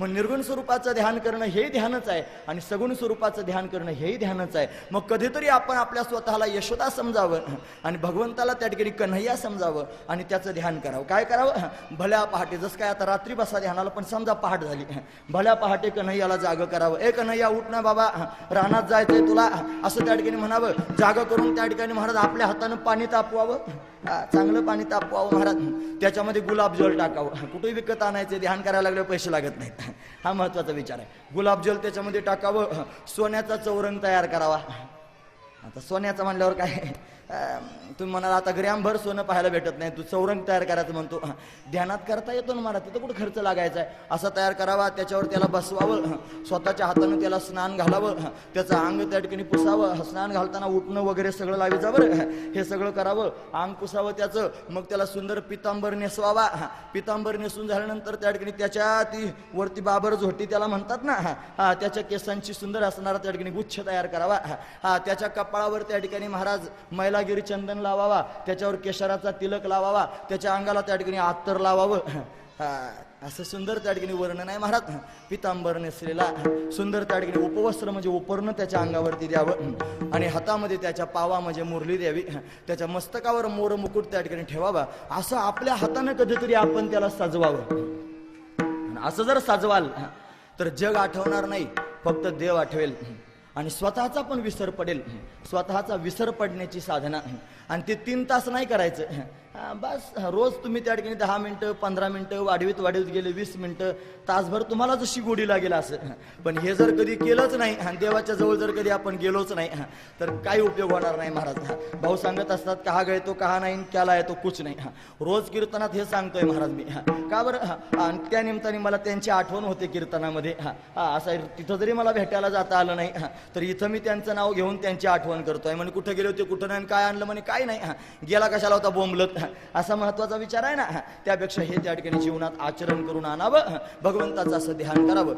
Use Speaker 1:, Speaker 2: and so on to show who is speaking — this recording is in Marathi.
Speaker 1: मग निर्गुण स्वरूपाचं ध्यान करणं हे ध्यानच आहे आणि सगुण स्वरूपाचं ध्यान करणं हेही ध्यानच आहे. मग कधीतरी आपण आपल्या स्वतःला यशोदा समजावं आणि भगवंताला त्या ठिकाणी कन्हैया समजावं आणि त्याचं ध्यान करावं. काय करावं? भल्या पहाटे जसं काय आता रात्री बसा ध्यानाला पण समजा पहाट झाली. भल्या पहाटे कन्हैयाला जाग करावं. ए कन्हैया उठ ना बाबा. रानात जायचंय तुला. असं त्या ठिकाणी म्हणावं. जाग करून त्या ठिकाणी महाराज आपल्या हातानं पाणी तापवावं. चांगलं पाणी तापवावं महाराज. त्याच्यामध्ये गुलाबजल टाकावं. कुठेही विकत आणायचे ध्यान करायला लागले पैसे लागत नाही. नाहीत. हा महत्त्वाचा विचार आहे. गुलाबजल त्याच्यामध्ये टाकावं सोन्याचा चौरंग तयार करावा. आता सोन्याचा म्हणल्यावर काय? तुम्ही म्हणाल आता ग्रॅमभर सोनं पाहायला भेटत नाही तू चौरंग तयार करायचं म्हणतो. ध्यानात करता येतो ना मला तिथं कुठं खर्च लागायचा आहे असा तयार करावा त्याच्यावर त्याला बसवावं स्वतःच्या हातानं त्याला स्नान घालावं त्याचं अंग त्या ठिकाणी पुसावं स्नान घालताना उठणं वगैरे सगळं लावी जावं हे सगळं करावं अंग पुसावं त्याचं मग त्याला सुंदर पितांबर नेसवावा पितांबर नेसून झाल्यानंतर त्या ठिकाणी त्याच्या ती वरती बाबर झोटी त्याला म्हणतात ना हा त्याच्या केसांची सुंदर असणारा त्या ठिकाणी गुच्छ तयार करावा हा त्याच्या कपाळावर त्या ठिकाणी महाराज मैलागिरी चंदन लावावा त्याच्यावर केशराचा तिलक लावावा त्याच्या अंगाला त्या ठिकाणी आत्तर लावावं. असं सुंदर त्या ठिकाणी वर्णन आहे महाराज. पितांबर नेसलेला सुंदर त्या ठिकाणी उपवस्त्र म्हणजे उपर्ण त्याच्या अंगावरती द्यावं. आणि हातामध्ये त्याच्या पावा म्हणजे मुरली द्यावी. त्याच्या मस्तकावर मोर मुकुट त्या ठिकाणी ठेवावा. असं आपल्या हातानं कधीतरी आपण त्याला सजवावं. असं जर साजवाल तर जग आठवणार नाही फक्त देव आठवेल. आणि स्वतःचा पण विसर पडेल. स्वतःचा विसर पडण्याची साधना. आणि ते तीन तास नाही करायचं. बस रोज तुम्ही त्या ठिकाणी दहा मिनटं पंधरा मिनटं वाढवीत वाढवीत गेले वीस मिनटं तासभर तुम्हाला जशी गोडी लागेल असं. पण हे जर कधी केलंच नाही आणि देवाच्या जवळ जर कधी आपण गेलोच नाही तर काही उपयोग होणार नाही महाराज? भाऊ सांगत असतात कहा गए तो कहा नाही त्याला आहे तो कुछ नाही. रोज कीर्तनात हे सांगतोय महाराज मी. हा. का बरं? हा, आणि त्या निमित्ताने मला त्यांची आठवण होते कीर्तनामध्ये. हा हा, असं तिथं जरी मला भेटायला जाता आलं नाही हा, तर इथं मी त्यांचं नाव घेऊन त्यांची आठवण करतोय. म्हणजे कुठं गेले होते कुठं नाही आणि काय आणलं? म्हणे काय नाही. हा, गेला कशाला होता बोंबलत? असा महत्त्वाचा विचार आहे ना. त्यापेक्षा हे त्या ठिकाणी जीवनात आचरण करून आणावं. भगवंताचं असं ध्यान करावं.